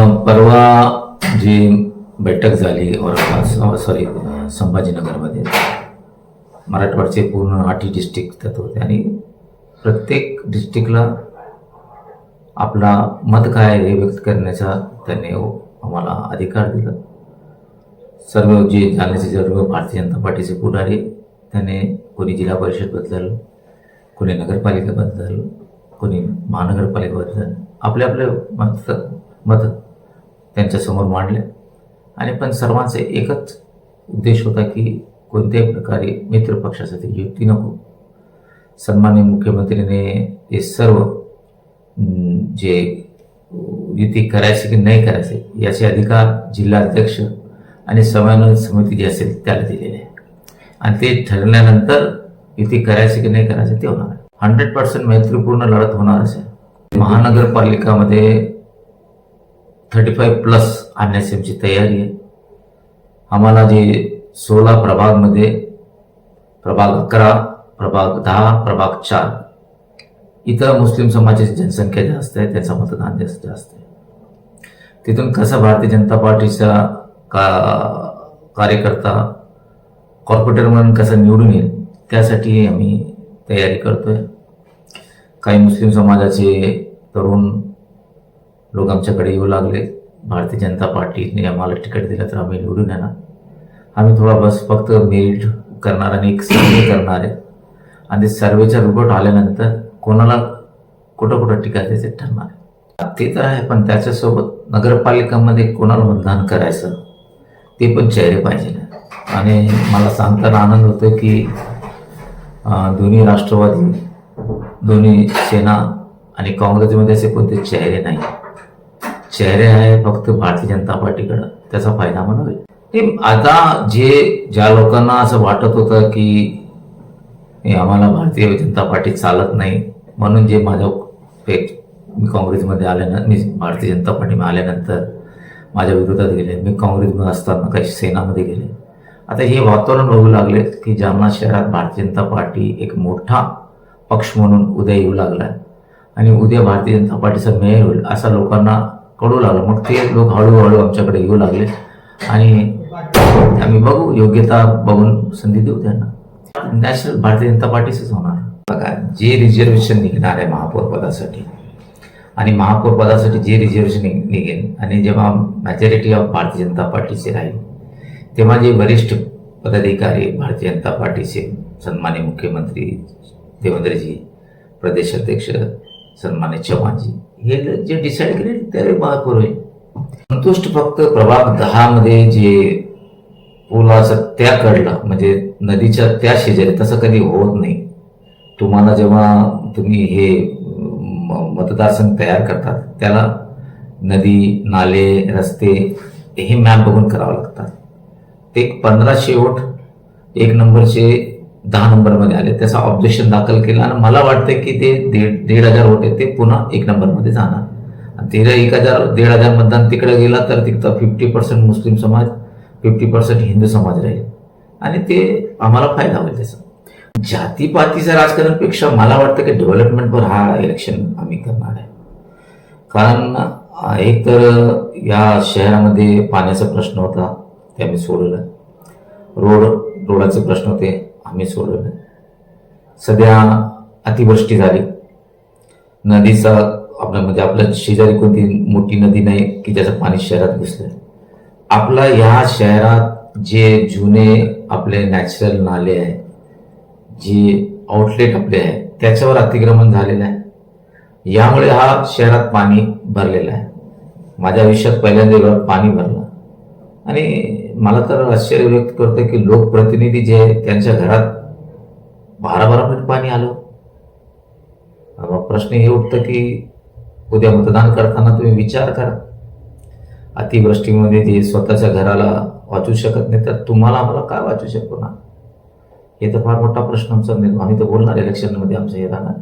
परवा जी बैठक झाली औरंगाबाद सॉरी संभाजीनगरमध्ये मराठवाडचे पूर्ण आठही डिस्ट्रिक्ट त्यात होते आणि प्रत्येक डिस्ट्रिक्टला आपला मत काय आहे हे व्यक्त करण्याचा त्यांनी हो आम्हाला अधिकार दिला. सर्व जे जाण्याचे सर्व भारतीय जनता पार्टीचे पुढारी त्याने कोणी जिल्हा परिषद बदल कोणी नगरपालिकेबद्दल कोणी महानगरपालिकेबद्दल आपले आपले मत मत त्यांच्यासमोर मांडले. आणि पण सर्वांचे एकच उद्देश होता की कोणत्याही प्रकारे मित्र पक्षासाठी युती नको. सन्माननीय मुख्यमंत्रीने हे सर्व जे युती करायची की नाही करायचे याचे अधिकार जिल्हाध्यक्ष आणि समन्वय समिती जी असेल त्याला दिलेले आहे. आणि ते ठरल्यानंतर युती करायची की नाही करायचे ते होणार हंड्रेड पर्सेंट मैत्रीपूर्ण लढत होणार असेल महानगरपालिकामध्ये थर्टी फाईव्ह प्लस आणण्याची आमची तयारी आहे. आम्हाला जे सोळा प्रभागमध्ये प्रभाग अकरा प्रभाग दहा प्रभाग चार इतर मुस्लिम समाजाची जनसंख्या जास्त आहे त्याचं मतदान जास्त जास्त आहे. तिथून कसं भारतीय जनता पार्टीचा का कार्यकर्ता कॉर्पोरेटर म्हणून कसं निवडून येईल त्यासाठी आम्ही तयारी करतोय. काही मुस्लिम समाजाचे तरुण लोक आमच्याकडे येऊ लागले. भारतीय जनता पार्टीने आम्हाला तिकीट दिलं तर आम्ही निवडून येणार. आम्ही थोडा बस फक्त मेरिट करणार आणि एक सर्वे करणार आहे. आणि ते सर्वेचा रिपोर्ट आल्यानंतर कोणाला कुठं कुठं टीका द्यायचे ठरणार आहे. ते तर आहे पण त्याच्यासोबत नगरपालिकामध्ये कोणाला मतदान करायचं ते पण चेहरे पाहिजे आणि मला सांगताना आनंद होतो की दोन्ही राष्ट्रवादी दोन्ही सेना आणि काँग्रेसमध्ये असे कोणते चेहरे नाही. चेहरे आहे फक्त भारतीय जनता पार्टीकडं. त्याचा फायदा मला होईल. ते आता जे ज्या लोकांना असं वाटत होतं की आम्हाला भारतीय जनता पार्टी चालत नाही म्हणून जे माझ्या मी काँग्रेसमध्ये आल्यानंतर मी भारतीय जनता पार्टीमध्ये आल्यानंतर माझ्या विरोधात गेले. मी काँग्रेसमध्ये असताना काही सेनामध्ये गेले. आता हे वातावरण बघू लागले की जालना शहरात भारतीय जनता पार्टी एक मोठा पक्ष म्हणून उद्या येऊ लागला आणि उद्या भारतीय जनता पार्टीचा मेयर होईल असा लोकांना कळू लागलं. मग ते लोक हळूहळू आमच्याकडे येऊ लागले. आणि आम्ही बघू योग्यता बघून संधी देऊ त्यांना. नॅशनल भारतीय जनता पार्टीचंच होणार. बघा जे रिझर्वेशन निघणार आहे महापौर पदासाठी आणि महापौर पदासाठी जे रिझर्वेशन निघेल आणि जेव्हा मॅजॉरिटी ऑफ भारतीय जनता पार्टीचे राहील तेव्हा जे वरिष्ठ पदाधिकारी भारतीय जनता पार्टीचे सन्मान्य मुख्यमंत्री देवेंद्रजी प्रदेशाध्यक्ष सन्मान्य चव्हाणजी हे जे डिसाईड केले त्याला महापौर होईल? संतुष्ट फक्त प्रभाग दहामध्ये जे पुलाचा त्या कडला म्हणजे नदीच्या त्या शेजारी तसं कधी होत नाही. तुम्हाला जेव्हा तुम्ही हे म- मतदारसंघ तयार करतात त्याला नदी नाले रस्ते हे मॅप बघून करावं लागतात. ते पंधराशे वोट एक नंबरचे दहा नंबरमध्ये आले. त्याचा ऑब्जेक्शन दाखल केलं आणि मला वाटतं की ते दीड दीड हजार होते ते पुन्हा एक नंबरमध्ये जाणार. आणि तेरा एक हजार दीड हजार मतदान तिकडे गेला तर तिथं फिफ्टी पर्सेंट मुस्लिम समाज फिफ्टी पर्सेंट हिंदू समाज राहील. आणि ते आम्हाला फायदा होईल त्याचा. जातीपातीच्या राजकारणापेक्षा मला वाटतं की डेव्हलपमेंटवर हा इलेक्शन आम्ही करणार आहे. कारण एक तर या शहरामध्ये पाण्याचा प्रश्न होता ते आम्ही सोडवलं. रोड रोडाचे प्रश्न होते. आम्ही सोडवलं सध्या अतिवृष्टी झाली. नदीचा आपलं म्हणजे आपल्या शेजारी कोणती मोठी नदी नाही की ज्याचं पाणी शहरात घुसलं. आपला ह्या शहरात जे जुने आपले नॅचरल नाले आहे जे आउटलेट आपले आहे त्याच्यावर अतिक्रमण झालेलं आहे. यामुळे हा शहरात पाणी भरलेलं आहे. माझ्या आयुष्यात पहिल्यांदा एवढं पाणी भरलं. आणि मला तर आश्चर्य व्यक्त करतं की लोकप्रतिनिधी जे आहेत त्यांच्या घरात बारा बारा मिनिट पाणी आलं. मग प्रश्न हे उठतं की उद्या मतदान करताना तुम्ही विचार करा. अतिवृष्टीमध्ये जे स्वतःच्या घराला वाचू शकत नाही तर तुम्हाला आम्हाला काय वाचू शकतो ना? हे तर फार मोठा प्रश्न आमचा निर्माण. आम्ही तर बोलणार इलेक्शनमध्ये आमचं हे राहणार.